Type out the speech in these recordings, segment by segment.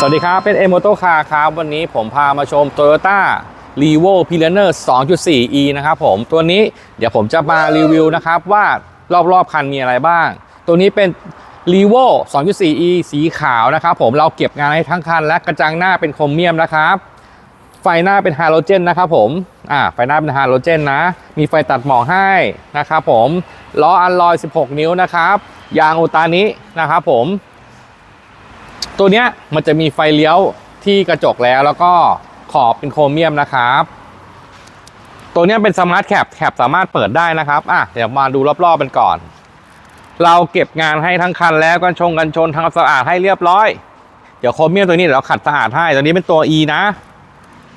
สวัสดีครับ เป็น e m o t o Car ครับ วันนี้ผมพามาชม Toyota r e v o p i l a n e r 2.4e นะครับผม ตัวนี้เดี๋ยวผมจะมารีวิวนะครับว่ารอบๆคันมีอะไรบ้าง ตัวนี้เป็น r e v o 2.4e สีขาวนะครับผมเราเก็บงานให้ทั้งคัน และกระจังหน้าเป็นโครเมียมนะครับ ไฟหน้าเป็นฮาโลเจนนะครับผมอ่าไฟหน้าเป็นฮาโลเจนนะ มีไฟตัดหมอกให้นะครับผมล้ออัลลอย 16 นิ้วนะครับยางโอตานินะครับผม ตัวเนี้ยมันจะมีไฟเลี้ยวที่กระจกแล้วแล้วก็ขอบเป็นโครเมียมนะครับ ตัวเนี้ยเป็นสมาร์ทแคปแคปสามารถเปิดได้นะครับอะเดี๋ยวมาดูรอบๆกันก่อน เราเก็บงานให้ทั้งคันแล้วกันชงกันชนทำความสะอาดให้เรียบร้อย เดี๋ยวโครเมียมตัวนี้เดี๋ยวเราขัดสะอาดให้ตัวนี้เป็นตัว E นะ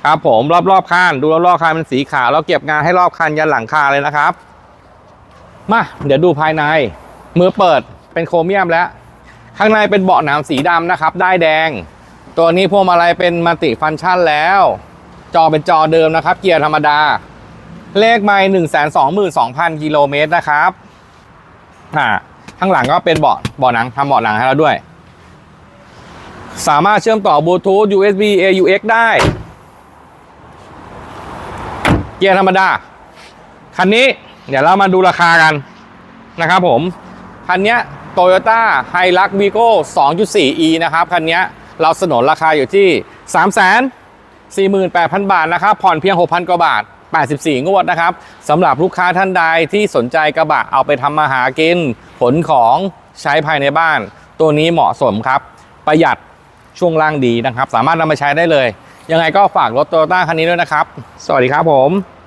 ครับผมรอบๆคันดูรอบๆคันเป็นสีขาวแล้วเก็บงานให้รอบคันยันหลังคาเลยนะครับมาเดี๋ยวดูภายในมือเปิดเป็นโครเมียมแล้ว ข้างในเป็นเบาะหนังสีดำนะครับได้แดง ตัวนี้พวงมาลัยเป็นมัลติฟังก์ชันแล้ว จอเป็นจอเดิมนะครับ เกียร์ธรรมดา เลขไมล์หนึ่งแสนสองหมื่นสองพันกิโลเมตรนะครับอ่าข้างหลังก็เป็นเบาะเบาะหนังทำเบาะหนังให้เราด้วย สามารถเชื่อมต่อบลูทูธ USB AUX ได้ เกียร์ธรรมดา คันนี้เดี๋ยวเรามาดูราคากันนะครับผม คันนี้ เนี้ย Toyota Hilux Vigo 2.4e นะครับ คันนี้เราสนนราคาอยู่ที่ 3 4 8 0 0 0 บาทนะครับ ผ่อนเพียง 6,000 กว่าบาท 84 งวดนะครับสำหรับลูกค้าท่านใดที่สนใจกระบะเอาไปทำมาหากินขนของใช้ภายในบ้าน ตัวนี้เหมาะสมครับ ประหยัดช่วงล่างดีนะครับ สามารถนำมาใช้ได้เลย ยังไงก็ฝากรถ Toyota คันนี้ด้วยนะครับ สวัสดีครับผม